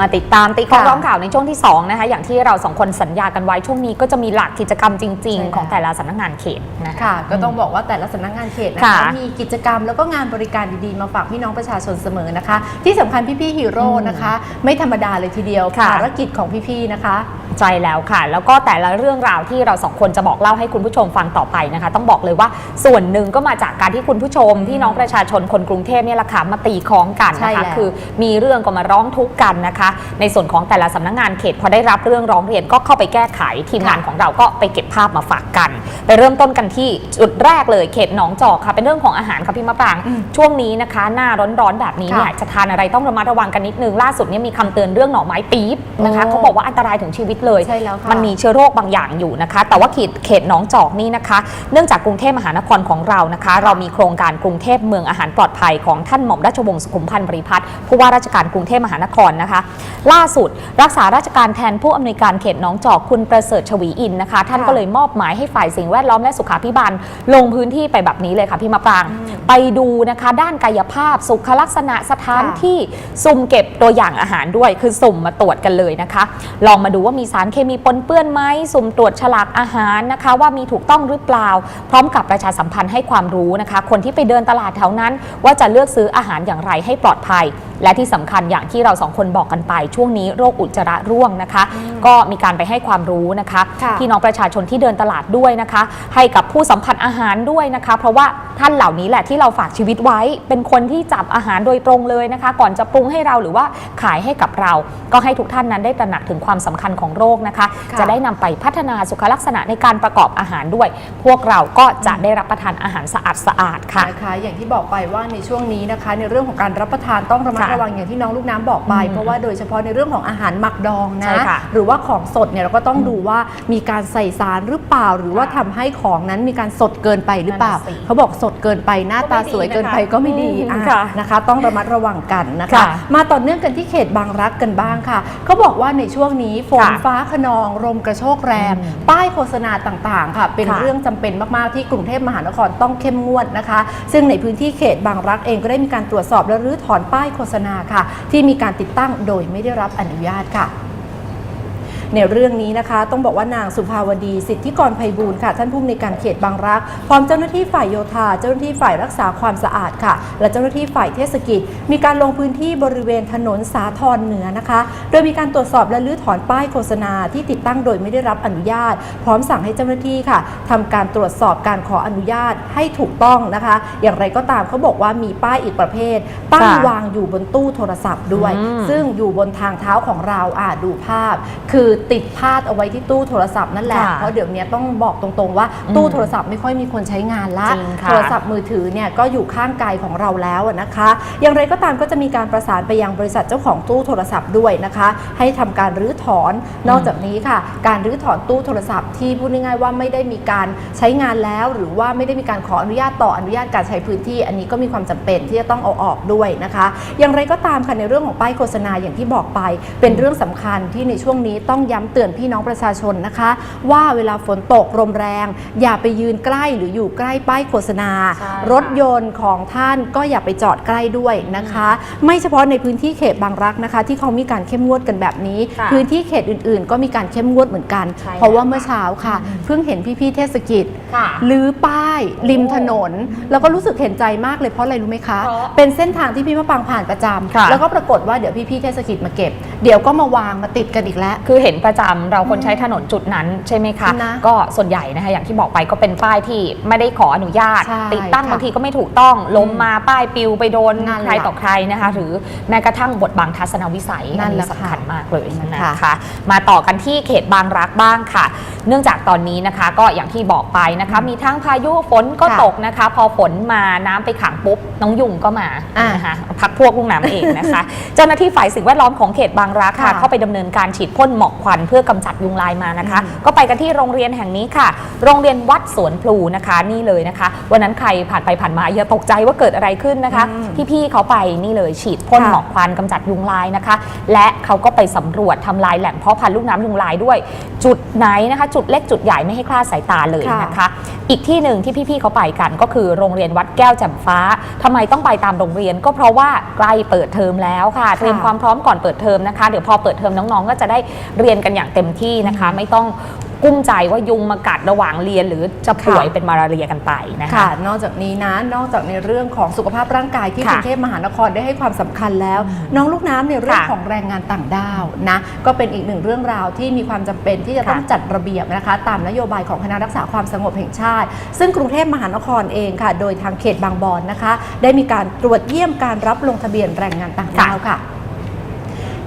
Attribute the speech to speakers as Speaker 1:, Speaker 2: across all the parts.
Speaker 1: มาติดตามติดข้อ
Speaker 2: ค่ะ
Speaker 1: ร้องข่าวในช่วงที่ 2 นะคะ อย่างที่เราสองคนสัญญากันไว้ช่วงนี้ก็จะมีหลักกิจกรรมจริง
Speaker 2: ใช่แล้ว
Speaker 1: ๆของแต่ละสำนักงานเขตนะคะ
Speaker 2: ค่ะก็ต้องบอกว่าแต่ละสำนักงานเขตนะ
Speaker 1: ค่ะ
Speaker 2: คะมีกิจกรรมแล้วก็งานบริการดีๆ มาฝากพี่น้องประชาชนเสมอนะคะ ที่สำคัญพี่ๆฮีโร่นะคะ ไม่ธรรมดาเลยทีเดียว
Speaker 1: ค่ะ
Speaker 2: ภารกิจของพี่ๆนะคะ
Speaker 1: ใจแล้วค่ะ แล้วก็แต่ละเรื่องราวที่เราสองคนจะบอกเล่าให้คุณผู้ชมฟังต่อไปนะคะ ต้องบอกเลยว่าส่วนหนึ่งก็มาจากการที่คุณผู้ชมที่น้องประชาชนคนกรุงเทพเนี่ยแหละค่ะมาตีคล้องกัน
Speaker 2: ใช่
Speaker 1: นะคะ
Speaker 2: แล้ว
Speaker 1: คือมีเรื่องก็มาร้องทุกข์กันนะคะ ในส่วนของแต่ละสำนักงานเขตพอได้รับเรื่องร้องเรียนก็เข้าไปแก้ไขทีมงานของเราก็ไปเก็บภาพมาฝากกัน ไปเริ่มต้นกันที่จุดแรกเลยเขตหนองจอกค่ะ เป็นเรื่องของอาหารค่ะพี่มะปราง
Speaker 2: อืม
Speaker 1: ช่วงนี้นะคะ หน้าร้อนๆแบบนี้เนี่ย
Speaker 2: ค่ะ
Speaker 1: จะทานอะไรต้องระมัดระวังกันนิดนึงล่าสุดเนี่ยมีคำเตือนเรื่องหน่อไม้ปี๊บนะคะ
Speaker 2: โอ้
Speaker 1: เขาบอกว่าอันตรายถึงชีวิตเลย
Speaker 2: ใช่แล้วค่ะ
Speaker 1: มันมีเชื้อโรคบางอย่างอยู่นะคะ แต่ว่าเขตเขตหนองจอกนี่นะคะ เนื่องจากกรุงเทพมหานครของเรานะคะ เรามีโครงการกรุงเทพเมืองอาหารปลอดภัยของท่านหม่อมราชวงศ์สุขุมพันธ์บริพัตรผู้ว่าราชการกรุงเทพมหานครนะคะ ล่าสุดรักษาราชการแทนผู้อำนวยการเขตหนองจอกคุณประเสริฐชวีอินนะคะ ท่าน
Speaker 2: ค่ะ
Speaker 1: ก็เลยมอบหมายให้ฝ่ายสิ่งแวดล้อมและสุขาภิบาลลงพื้นที่ไปแบบนี้เลยค่ะพี่มะปราง ไปดูนะคะ ด้านกายภาพสุขลักษณะสถาน
Speaker 2: ค่ะ
Speaker 1: ที่สุ่มเก็บตัวอย่างอาหารด้วย คือสุ่มมาตรวจกันเลยนะคะ ลองมาดูว่ามีสารเคมีปนเปื้อนไหมสุ่มตรวจฉลากอาหารนะคะ ว่ามีถูกต้องหรือเปล่า พร้อมกับประชาสัมพันธ์ให้ความรู้นะคะ คนที่ไปเดินตลาดแถวนั้น ว่าจะเลือกซื้ออาหารอย่างไรให้ปลอดภัย และที่สำคัญอย่างที่เราสองคนบอกกันไป ช่วงนี้โรคอุจจาระร่วงนะคะ ก็มีการไปให้ความรู้นะคะ
Speaker 2: ค่ะ
Speaker 1: พี่น้องประชาชนที่เดินตลาดด้วยนะคะ ให้กับผู้สัมผัสอาหารด้วยนะคะ เพราะว่าท่านเหล่านี้แหละที่เราฝากชีวิตไว้ เป็นคนที่จับอาหารโดยตรงเลยนะคะ ก่อนจะปรุงให้เราหรือว่าขายให้กับเรา ก็ให้ทุกท่านนั้นได้ตระหนักถึงความสำคัญของโรคนะคะ
Speaker 2: ค่ะ
Speaker 1: จะได้นำไปพัฒนาสุขลักษณะในการประกอบอาหารด้วย พวกเราก็จะได้รับประทานอาหารสะอาดสะอาดๆค่ะ
Speaker 2: นะคะอย่างที่บอกไปว่าในช่วงนี้นะคะ ในเรื่องของการรับประทานต้องระมัด
Speaker 1: ค่ะ
Speaker 2: ระวังอย่างที่น้องลูกน้ำบอกไป
Speaker 1: อืม
Speaker 2: เพราะว่าโดยเฉพาะในเรื่องของอาหารหมักดอง
Speaker 1: ใช่
Speaker 2: นะ
Speaker 1: ค่ะ
Speaker 2: หรือว่าของสดเนี่ยเราก็ต้องดูว่ามีการใส่สารหรือเปล่า หรือว่าทำให้ของนั้นมีการสดเกินไปหรือเปล่า
Speaker 1: นั่นน่ะสิ
Speaker 2: เขาบอกสดเกินไปหน้าตาสวยเกินไปก็ไม่ดี
Speaker 1: อืม
Speaker 2: อะ
Speaker 1: ค่ะ
Speaker 2: นะคะ ต้องระมัดระวังกันนะคะ
Speaker 1: ค่ะ
Speaker 2: มาต่อเนื่องกันที่เขตบางรักกันบ้างค่ะ เขาบอกว่าในช่วงนี้ฝน
Speaker 1: ค่ะ
Speaker 2: ฟ้าขนองลมกระโชกแรง
Speaker 1: อืม
Speaker 2: ป้ายโฆษณาต่างๆ ค่ะ เป็น
Speaker 1: ค่ะ
Speaker 2: เรื่องจำเป็นมากๆที่กรุงเทพมหานครต้องเข้มงวดนะคะ ซึ่งในพื้นที่เขตบางรักเองก็ได้มีการตรวจสอบและรื้อถอนป้ายโฆษณาค่ะ ที่มีการติดตั้งโดยไม่ได้รับอนุญาตค่ะ ในเรื่องนี้นะคะ ต้องบอกว่านางสุภาวดีสิทธิกรไพบูลย์ค่ะ ท่านผู้อำนวยการเขตบางรัก พร้อมเจ้าหน้าที่ฝ่ายโยธา เจ้าหน้าที่ฝ่ายรักษาความสะอาดค่ะ และเจ้าหน้าที่ฝ่ายเทศกิจ มีการลงพื้นที่บริเวณถนนสาทรเหนือนะคะ โดยมีการตรวจสอบและรื้อถอนป้ายโฆษณาที่ติดตั้งโดยไม่ได้รับอนุญาต พร้อมสั่งให้เจ้าหน้าที่ค่ะทำการตรวจสอบการขออนุญาตให้ถูกต้องนะคะ อย่างไรก็ตามเขาบอกว่ามีป้ายอีกประเภทตั้ง
Speaker 1: ค่ะ
Speaker 2: วางอยู่บนตู้โทรศัพท์ด้วย
Speaker 1: อืม
Speaker 2: ซึ่งอยู่บนทางเท้าของเราอ่าดูภาพ คือติดพาดเอาไว้ที่ตู้โทรศัพท์นั่นแหละ
Speaker 1: ค่ะ
Speaker 2: เพราะเดี๋ยวนี้ต้องบอกตรงๆว่า
Speaker 1: อืม
Speaker 2: ตู้โทรศัพท์ไม่ค่อยมีคนใช้งานละ
Speaker 1: จริงค่ะ
Speaker 2: โทรศัพท์มือถือเนี่ยก็อยู่ข้างกายของเราแล้วอะนะคะ อย่างไรก็ตามก็จะมีการประสานไปยังบริษัทเจ้าของตู้โทรศัพท์ด้วยนะคะ ให้ทำการรื้อถอน นอกจากนี้ค่ะ การรื้อถอนตู้โทรศัพท์ที่พูดง่ายๆว่าไม่ได้มีการใช้งานแล้ว หรือว่าไม่ได้มีการขออนุญาตต่ออนุญาตการใช้พื้นที่ อันนี้ก็มีความจำเป็นที่จะต้องเอาออกด้วยนะคะ อย่างไรก็ตามค่ะในเรื่องของป้ายโฆษณาอย่างที่บอกไป เป็นเรื่องสำคัญที่ในช่วงนี้ต้องย้ำเตือนพี่น้องประชาชนนะคะ ว่าเวลาฝนตกลมแรง อย่าไปยืนใกล้หรืออยู่ใกล้ป้ายโฆษณา
Speaker 1: ใช่ค่ะ
Speaker 2: รถยนต์ของท่านก็อย่าไปจอดใกล้ด้วยนะคะ ไม่เฉพาะในพื้นที่เขตบางรักนะคะ ที่เขามีการเข้มงวดกันแบบนี้
Speaker 1: ค่ะ
Speaker 2: พื้นที่เขตอื่นๆ ก็มีการเข้มงวดเหมือนกัน
Speaker 1: ใช่
Speaker 2: เพราะว่าเมื่อเช้าค่ะ เพิ่งเห็นพี่ๆเทศกิจ
Speaker 1: ค่ะ
Speaker 2: ลื้อป้าย ริมถนน แล้วก็รู้สึกเห็นใจมากเลยเพราะอะไรรู้ไหมคะ
Speaker 1: เพราะ
Speaker 2: เป็นเส้นทางที่พี่มะปางผ่านประจ
Speaker 1: ค่ะำ
Speaker 2: แล้วก็ปรากฏว่าเดี๋ยวพี่ๆเทศกิจมาเก็บ เดี๋ยวก็มาวางมาติดกันอีกแล้ว
Speaker 1: คือเห็นประจำเราคนใช้ถนนจุดนั้นใช่ไหมคะ
Speaker 2: นะ
Speaker 1: ก็ส่วนใหญ่นะคะอย่างที่บอกไปก็เป็นป้ายที่ไม่ได้ขออนุญาต
Speaker 2: ใช่
Speaker 1: ติดตั้ง
Speaker 2: ค่ะ
Speaker 1: บางทีก็ไม่ถูกต้องล้มมาป้ายปลิวไปโดน
Speaker 2: นั่น
Speaker 1: ใคร
Speaker 2: แหละ
Speaker 1: ต่อใครนะคะ หรือแม้กระทั่งบทบังทัศนวิสัย
Speaker 2: นั่
Speaker 1: อัน
Speaker 2: นแห
Speaker 1: นี้
Speaker 2: ละ
Speaker 1: สำคัญ
Speaker 2: ค่ะ
Speaker 1: มากเลย
Speaker 2: นะ
Speaker 1: นะคะคะ มาต่อกันที่เขตบางรักบ้างค่ะ เนื่องจากตอนนี้นะคะ ก็อย่างที่บอกไปนะคะ มีทั้งพายุฝนก็
Speaker 2: ค่ะ
Speaker 1: ตกนะคะ พอฝนมาน้ำไปขังปุ๊บน้องยุงก็มา
Speaker 2: อ่าน
Speaker 1: นะคะพักพวกลูกน้ำเองนะคะ เจ้าหน้าที่ฝ่ายสิ่งแวดล้อมของเขตบางรักค่ะ
Speaker 2: ค่ะ
Speaker 1: เข้าไปดำเนินการฉีดพ่นหมอกควันเพื่อกำจัดยุงลายมานะคะ
Speaker 2: อืม
Speaker 1: ก็ไปกันที่โรงเรียนแห่งนี้ค่ะ โรงเรียนวัดสวนพลูนะคะนี่เลยนะคะ วันนั้นใครผ่านไปผ่านมาอย่าตกใจว่าเกิดอะไรขึ้นนะคะ
Speaker 2: อืม
Speaker 1: พี่ๆเขาไปนี่เลยฉีดพ่น
Speaker 2: ค่ะ
Speaker 1: หมอกควันกำจัดยุงลายนะคะ และเขาก็ไปสำรวจทำลายแหล่งเพาะพันธุ์ลูกน้ำยุงลายด้วย จุดไหนนะคะ จุดเล็กจุดใหญ่ไม่ให้คลาดสายตาเลยนะคะ อีกที่หนึ่งที่พี่ๆเขาไปกันก็คือโรงเรียนวัดแก้วแจ่มฟ้าทำไมต้องไปตามโรงเรียนก็เพราะว่าใกล้เปิดเทอมแล้วค่ะเตรียมความพร้อมก่อนเปิดเทอมนะคะนะคะเดี๋ยวพอเปิดเทอมน้องๆ ก็จะได้เรียนกันอย่างเต็มที่นะคะ ไม่ต้องกุ้มใจว่ายุงมากัดระหว่างเรียน หรือจะป่วย
Speaker 2: ค่ะ
Speaker 1: เป็นมาลาเรียกันไปนะคะ
Speaker 2: ค่ะ นอกจากนี้นะ นอกจากในเรื่องของสุขภาพร่างกายที่ก
Speaker 1: ค่ะ
Speaker 2: รุงเทพมหานครได้ให้ความสำคัญแล้ว น้องลูกน้ำในเรื่อง
Speaker 1: ค่ะ
Speaker 2: ของแรงงานต่างด้าวนะ ก็เป็นอีกหนึ่งเรื่องราวที่มีความจำเป็นที่จะต้อง
Speaker 1: ค่ะ
Speaker 2: จัดระเบียบนะคะ ตามนโยบายของคณะรักษาความสงบแห่งชาติ ซึ่งกรุงเทพมหานครเองค่ะ โดยทางเขตบางบอนนะคะ ได้มีการตรวจเยี่ยมการรับลงทะเบียนแรงงานต่างด้าวค่ะ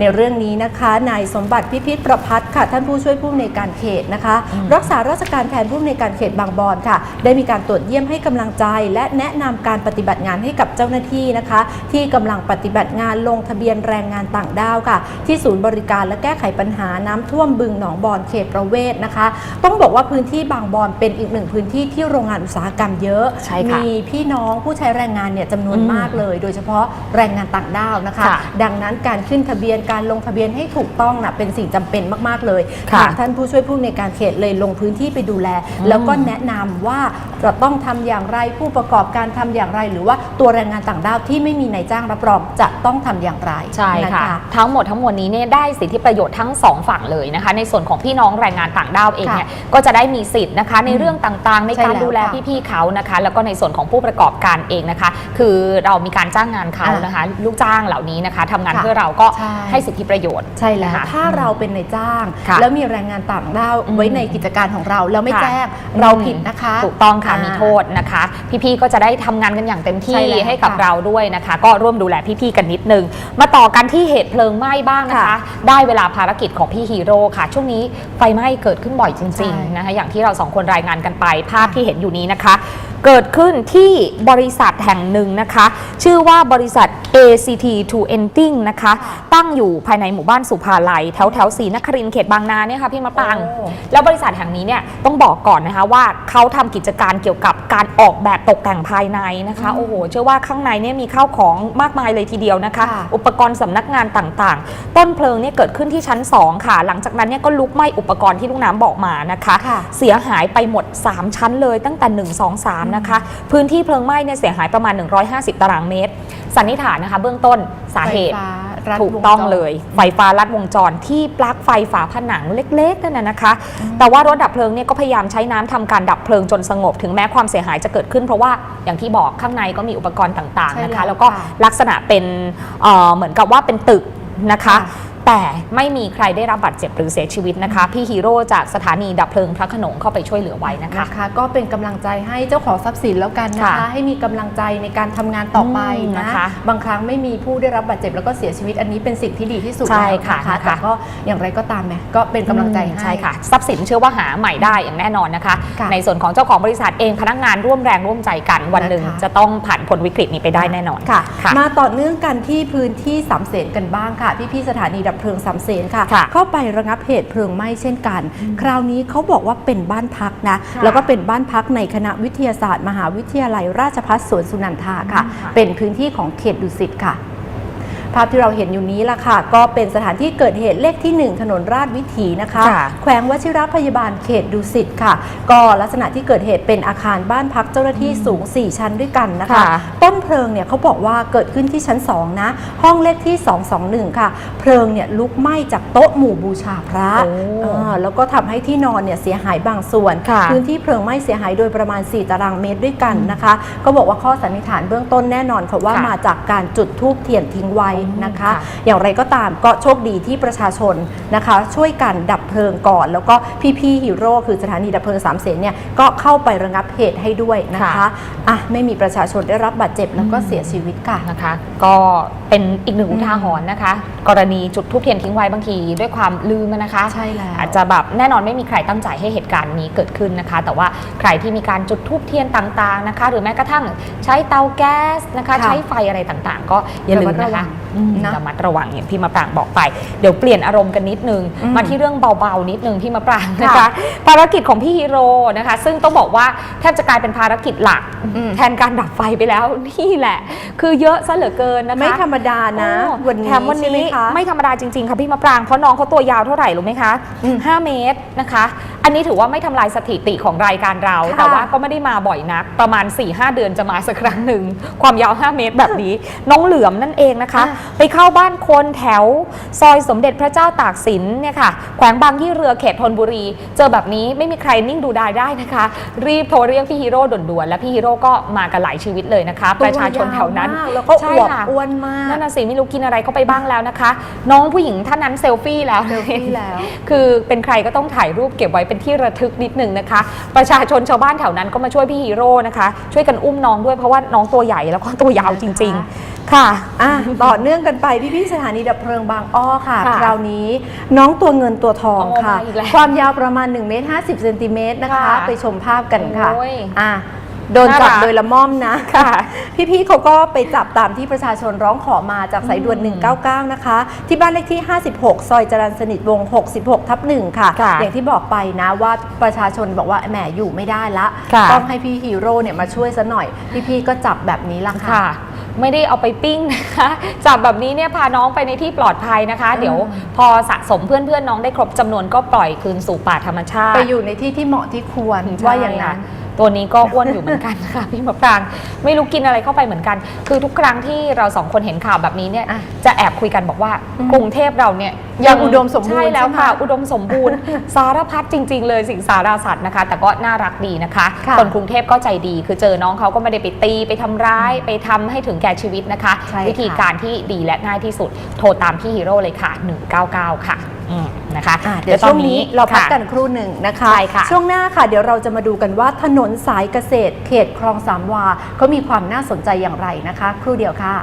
Speaker 2: ในเรื่องนี้นะคะนายสมบัติพิพิธประพัฒน์ค่ะ ท่านผู้ช่วยผู้อำนวยการเขตนะคะ
Speaker 1: อืม
Speaker 2: รักษาราชการแทนผู้อำนวยการเขตบางบอนค่ะ ได้มีการตรวจเยี่ยมให้กำลังใจ และแนะนำการปฏิบัติงานให้กับเจ้าหน้าที่นะคะ ที่กำลังปฏิบัติงานลงทะเบียนแรงงานต่างด้าวค่ะ ที่ศูนย์บริการและแก้ไขปัญหาน้ำท่วมบึงหนองบอนเขตประเวศนะคะ ต้องบอกว่าพื้นที่บางบอนเป็นอีกหนึ่งพื้นที่ที่โรงงานอุตสาหกรรมเยอะ
Speaker 1: ใช่ค่ะ
Speaker 2: มีพี่น้องผู้ใช้แรงงานเนี่ยจำนวน
Speaker 1: อืม
Speaker 2: มากเลย โดยเฉพาะแรงงานต่างด้าวนะคะ
Speaker 1: ค่ะ
Speaker 2: ดังนั้นการขึ้นทะเบียนการลงทะเบียนให้ถูกต้องนะเป็นสิ่งจำเป็นมาก ๆ เลย
Speaker 1: ค่ะ
Speaker 2: ทางท่านผู้ช่วยผู้ในวยการเขตเลยลงพื้นที่ไปดูแล
Speaker 1: อืม
Speaker 2: แล้วก็แนะนำว่าจะต้องทำอย่างไรผู้ประกอบการทำอย่างไร หรือว่าตัวแรงงานต่างด้าวที่ไม่มีนายจ้างรับรองจะต้องทำอย่างไร
Speaker 1: ใช่
Speaker 2: น
Speaker 1: ค่ะ ทั้งหมดทั้งมวลนี้เนี่ยได้สิทธิประโยชน์ทั้งสองฝั่งเลยนะคะ ในส่วนของพี่น้องแรงงานต่างด้าวเองเนี่ยก็จะได้มีสิทธิ์นะคะ ในเรื่องต่างๆ ใน
Speaker 2: ใช่
Speaker 1: การ
Speaker 2: แล้ว
Speaker 1: ดูแล
Speaker 2: ค่ะ
Speaker 1: พี่ๆเขานะคะ แล้วก็ในส่วนของผู้ประกอบการเองนะคะ คือเรามีการจ้างงานเขานะคะ ลูกจ้างเหล่านี้นะคะทำงาน
Speaker 2: ค่ะ
Speaker 1: เพื่อเราก็
Speaker 2: ใช่
Speaker 1: ให้สิทธิประโยชน์
Speaker 2: ใช่แล้ว
Speaker 1: นะคะ
Speaker 2: ถ้าเราเป็นนายจ้าง
Speaker 1: ค่ะ
Speaker 2: แล้วมีแรงงานต่างด้าว
Speaker 1: อืม
Speaker 2: ไว้ในกิจการของเราแล้วไม่
Speaker 1: ค่ะ
Speaker 2: แจ้งเราผิดนะคะ
Speaker 1: ถูกต้องค่ะ
Speaker 2: อ่ามี
Speaker 1: มีโทษนะคะ พี่ๆก็จะได้ทำงานกันอย่างเต็ม
Speaker 2: ใช่
Speaker 1: ที่
Speaker 2: แล้ว
Speaker 1: ให้กับ
Speaker 2: ค่ะ
Speaker 1: เราด้วยนะคะ ก็ร่วมดูแลพี่ๆกันนิดนึง มาต่อกันที่เหตุเพลิงไหม้บ้างนะคะ
Speaker 2: ค่ะ
Speaker 1: ได้เวลาภารกิจของพี่ฮีโร่ค่ะ ช่วงนี้ไฟไหม้เกิดขึ้นบ่อยจ
Speaker 2: ใช่
Speaker 1: ริงๆนะคะอย่างที่เราสองคนรายงานกันไปภาพที่เห็นอยู่นี้นะคะ เกิดขึ้นที่บริษัทแห่งหนึ่งนะคะ ชื่อว่าบริษัท ACT to Ending นะคะ ตั้งอยู่ภายในหมู่บ้านสุภาลัย แถวแถวศรีนครินทร์เขตบางนาเนี่ยค่ะพี่มะปราง
Speaker 2: โอ้
Speaker 1: แล้วบริษัทแห่งนี้เนี่ยต้องบอกก่อนนะคะว่าเขาทำกิจการเกี่ยวกับการออกแบบตกแต่งภายในนะคะ โอ้โห เชื่อว่าข้างในเนี่ยมีข้าวของมากมายเลยทีเดียวนะคะ
Speaker 2: ค่ะ
Speaker 1: อุปกรณ์สำนักงานต่างๆ ต้นเพลิงเนี่ยเกิดขึ้นที่ชั้น 2 ค่ะ หลังจากนั้นเนี่ยก็ลุกไหม้อุปกรณ์ที่ลูกน้ำบอกมานะคะ
Speaker 2: ค่ะ
Speaker 1: เสียหายไปหมด 3 ชั้นเลยตั้งแต่ 1 2 3นะคะ พื้นที่เพลิงไหม้เนี่ยเสียหายประมาณ 150 ตารางเมตร สันนิษฐานนะคะ เบื้องต้นสาเหตุ
Speaker 2: ไฟฟ้ารัด
Speaker 1: ถูกต้อง
Speaker 2: วจร
Speaker 1: เลยไฟฟ้าลัดวงจรที่ปลั๊กไฟฝาผนังเล็กๆนั่นนะนะคะ แต่ว่ารถดับเพลิงเนี่ยก็พยายามใช้น้ำทำการดับเพลิงจนสงบ ถึงแม้ความเสียหายจะเกิดขึ้น เพราะว่าอย่างที่บอกข้างในก็มีอุปกรณ์ต่างๆนะ
Speaker 2: ใช่
Speaker 1: คะ
Speaker 2: แล้ว
Speaker 1: แล้วก็
Speaker 2: ค่ะ
Speaker 1: ลักษณะเป็นเอ่อเหมือนกับว่าเป็นตึกนะคะ
Speaker 2: ค่ะ
Speaker 1: แต่ไม่มีใครได้รับบาดเจ็บหรือเสียชีวิตนะคะ พี่ฮีโร่จากสถานีดับเพลิงพระโขนงเข้าไปช่วยเหลือไว้นะคะ
Speaker 2: นะคะก็เป็นกำลังใจให้เจ้าของทรัพย์สินแล้วกันนะคะ
Speaker 1: ค่ะ
Speaker 2: ให้มีกำลังใจในการทำงานต่อไป
Speaker 1: อืม
Speaker 2: นะ
Speaker 1: นะคะ
Speaker 2: บางครั้งไม่มีผู้ได้รับบาดเจ็บแล้วก็เสียชีวิตอันนี้เป็นสิ่งที่ดีที่สุด
Speaker 1: ใช่
Speaker 2: แล้ว
Speaker 1: ค่ะ
Speaker 2: นะคะ
Speaker 1: นะคะ
Speaker 2: แต่ก็อย่างไรก็ตามแหมก็เป็นกำลังใจให้
Speaker 1: ใช่ค่ะ ทรัพย์สินเชื่อว่าหาใหม่ได้อย่างแน่นอนนะคะ
Speaker 2: ค่ะ
Speaker 1: ในส่วนของเจ้าของบริษัทเองพนักงานร่วมแรงร่วมใจกันวันหนึ่ง
Speaker 2: นะคะ
Speaker 1: จะต้องผ่านพ้นวิกฤตนี้ไปได้แน่นอน
Speaker 2: ค่ะ
Speaker 1: ค่ะ
Speaker 2: มาต่อเนื่องกันที่พื้นที่สามเสนกันบ้างค่ะพี่ๆสถานีดับเพลิงสามเสนค่ะ
Speaker 1: ค่ะ
Speaker 2: เข้าไประงับเหตุเพลิงไหม้เช่นกัน คราวนี้เขาบอกว่าเป็นบ้านพักนะ
Speaker 1: ค่ะ
Speaker 2: แล้วก็เป็นบ้านพักในคณะวิทยาศาสตร์ มหาวิทยาลัยราชภัฏสวนสุนันทาค่ะ
Speaker 1: อืมค่ะ
Speaker 2: เป็นพื้นที่ของเขตดุสิตค่ะ ภาพที่เราเห็นอยู่นี้ล่ะค่ะ ก็เป็นสถานที่เกิดเหตุเลขที่ 1 ถนนราชวิถีนะคะ
Speaker 1: ค่ะ
Speaker 2: แขวงวชิรพยาบาลเขตดุสิตค่ะ ก็ลักษณะที่เกิดเหตุเป็นอาคารบ้านพักเจ้าหน้าที่สูง 4 ชั้นด้วยกันนะคะ
Speaker 1: ค่ะ
Speaker 2: ต้นเพลิงเนี่ยเขาบอกว่าเกิดขึ้นที่ชั้น 2 นะ ห้องเลขที่ 221 ค่ะ เพลิงเนี่ยลุกไหม้จากโต๊ะหมู่บูชาพระ
Speaker 1: โอ้
Speaker 2: อ่าแล้วก็ทำให้ที่นอนเนี่ยเสียหายบางส่วน
Speaker 1: ค่ะ
Speaker 2: พื้นที่เพลิงไหม้เสียหายโดยประมาณ 4 ตารางเมตรด้วยกันนะคะ ก็บอกว่าข้อสันนิษฐานเบื้องต้นแน่นอนค่ะว่า
Speaker 1: ค่ะ
Speaker 2: มาจากการจุดทูบเทียนทิ้งไว้นะคะ
Speaker 1: ค่ะ
Speaker 2: อย่างไรก็ตามก็โชคดีที่ประชาชนนะคะ ช่วยกันดับเพลิงก่อน แล้วก็พี่ๆฮีโร่คือสถานีดับเพลิงสามเสนเนี่ยก็เข้าไประงับเหตุให้ด้วยนะคะ
Speaker 1: ค่ะ
Speaker 2: อะไม่มีประชาชนได้รับบาดเจ็บแล้วก็เสียชีวิตค่ะ
Speaker 1: นะคะ ก็เป็นอีกหนึ่ง
Speaker 2: อืม
Speaker 1: อุทาหรณ์นะคะ กรณีจุดทูบเทียนทิ้งไว้บางทีด้วยความลืมนะคะ
Speaker 2: ใช่แล้ว
Speaker 1: อาจจะแบบแน่นอนไม่มีใครตั้งใจให้เหตุการณ์นี้เกิดขึ้นนะคะ แต่ว่าใครที่มีการจุดทูบเทียนต่างๆนะคะ หรือแม้กระทั่งใช้เตาแก๊สนะคะ
Speaker 2: ค่ะ
Speaker 1: ใช้ไฟอะไรต่างๆ ก็อย่าลืม
Speaker 2: ระมัดระวั
Speaker 1: นะคะ
Speaker 2: ง
Speaker 1: อืม
Speaker 2: นะ
Speaker 1: ระมัดระวังอย่างที่มะปรางบอกไป เดี๋ยวเปลี่ยนอารมณ์กันนิดนึง
Speaker 2: อืม
Speaker 1: มาที่เรื่องเบาๆนิดนึงพี่มะปรางนะคะ
Speaker 2: ค่ะ
Speaker 1: ภารกิจของพี่ฮีโร่นะคะ ซึ่งต้องบอกว่าแทบจะกลายเป็นภารกิจหลัก
Speaker 2: อืม
Speaker 1: แทนการดับไฟไปแล้วนี่แหละ คือเยอะซะเหลือเกินนะคะ
Speaker 2: ไม่ธรรมดานะ
Speaker 1: โอ้
Speaker 2: วันนี้
Speaker 1: แถมวัน
Speaker 2: ใช่ไหม
Speaker 1: นี้
Speaker 2: คะ
Speaker 1: ไม่ธรรมดาจริงๆค่ะพี่มะปรางเพราะน้องเขาตัวยาวเท่าไหร่รู้ไหมคะ
Speaker 2: อืม
Speaker 1: 5เมตรนะคะ อันนี้ถือว่าไม่ทำลายสถิติของรายการเรา
Speaker 2: ค่ะ
Speaker 1: แต่ว่าก็ไม่ได้มาบ่อยนัก ประมาณ4-5เดือนจะมาสักครั้งหนึ่งความยาว 5 เมตรแบบนี้ น้องเหลือมนั่นเองนะคะ
Speaker 2: อะ
Speaker 1: ไปเข้าบ้านคนแถว ซอยสมเด็จพระเจ้าตากสินเนี่ยค่ะ แขวงบางยี่เรือเขตธนบุรี เจอแบบนี้ไม่มีใครนิ่งดูดายได้นะคะ รีบโทรเรียกพี่ฮีโร่ด่วนๆ และพี่ฮีโร่ก็มากันหลายชีวิตเลยนะคะ ประชาชนแถวนั้น
Speaker 2: ตัวยาวมากแล้วก็
Speaker 1: ใช่
Speaker 2: อวบ
Speaker 1: ค่ะ
Speaker 2: อ้วนมาก
Speaker 1: นั่นน่ะสิไม่รู้กินอะไรเข้าไปบ้างแล้วนะคะ น้องผู้หญิงท่านนั้นเซลฟี่แล้ว
Speaker 2: เซลฟี่แล้ว
Speaker 1: คือเป็นใครก็ต้องถ่ายรูปเก็บไว้เป็นที่ระทึกนิดนึงนะคะ ประชาชนชาวบ้านแถวนั้นก็มาช่วยพี่ฮีโร่นะคะ ช่วยกันอุ้มน้องด้วยเพราะว่าน้องตัวใหญ่แล้วก็ตัวยาวจริง ๆ ค่ะ
Speaker 2: อะต่อเนื่องกันไปพี่พี่ๆสถานีดับเพลิงบางอ้อค่ะ
Speaker 1: ค่ะ
Speaker 2: คราวนี้น้องตัวเงินตัวทอง
Speaker 1: โอ้
Speaker 2: ค่ะ
Speaker 1: มาอีกแล้ว
Speaker 2: ความยาวประมาณ1เมตร50เซนติเมตรนะคะ
Speaker 1: ค่ะ
Speaker 2: ไปชมภาพกันค่ะ
Speaker 1: โอ้ย
Speaker 2: อะโดนจับ
Speaker 1: น่ารัก
Speaker 2: โดยละม่อมนะ
Speaker 1: ค่ะ
Speaker 2: พี่ๆเขาก็ไปจับตามที่ประชาชนร้องขอมาจากสายด่วน 199 นะคะ ที่บ้านเลขที่ 56 ซอยจรัญสนิทวงศ์66 ทับ1ค่ะ
Speaker 1: ค่ะ
Speaker 2: อย่างที่บอกไปนะว่าประชาชนบอกว่าแหมอยู่ไม่ได้ละ
Speaker 1: ค่ะ
Speaker 2: ต้องให้พี่ฮีโร่เนี่ยมาช่วยซะหน่อย พี่ๆก็จับแบบนี้ละค่ะ
Speaker 1: ค่ะ ไม่ได้เอาไปปิ้งนะคะจับแบบนี้เนี่ยพาน้องไปในที่ปลอดภัยนะคะ เดี๋ยวพอสะสมเพื่อนๆน้องได้ครบจำนวนก็ปล่อยคืนสู่ป่าธรรมชาติ
Speaker 2: ไปอยู่ในที่ที่เหมาะที่ควร
Speaker 1: ใช่
Speaker 2: ว่าอย่างนั้น
Speaker 1: ค่ะ ตัวนี้ก็อ้วนอยู่เหมือนกันค่ะพี่มะปรางไม่รู้กินอะไรเข้าไปเหมือนกัน คือทุกครั้งที่เราสองคนเห็นข่าวแบบนี้เนี่ย
Speaker 2: อะ
Speaker 1: จะแอบคุยกันบอกว่า
Speaker 2: อืม
Speaker 1: กรุงเทพเราเนี่ย
Speaker 2: ยังอุดมสมบูรณ์
Speaker 1: ใช่แล้ว
Speaker 2: ใช่ไหม
Speaker 1: ค่ะ อุดมสมบูรณ์ สารพัดจริง ๆ เลยสิ่งสาราสัตว์นะคะ แต่ก็น่ารักดีนะคะ
Speaker 2: ค่ะ
Speaker 1: คนกรุงเทพก็ใจดี คือเจอน้องเขาก็ไม่ได้ไปตีไปทำร้ายไปทำให้ถึงแก่ชีวิตนะคะ
Speaker 2: ใช่ค่ะ
Speaker 1: วิธีการที่ดีและง่ายที่สุดโทรตามพี่ฮีโร่เลยค่ะ 199 ค่ะอืมนะคะ
Speaker 2: อะเดี๋ยวช่วงนี้เราพัก
Speaker 1: ค่ะ
Speaker 2: กันครู่หนึ่งนะคะ
Speaker 1: ใช่ค่ะ
Speaker 2: ช่วงหน้าค่ะ เดี๋ยวเราจะมาดูกันว่าถนนสายเกษตร เขตคลองสามวาเขามีความน่าสนใจอย่างไรนะคะ ครู่เดียวค่ะ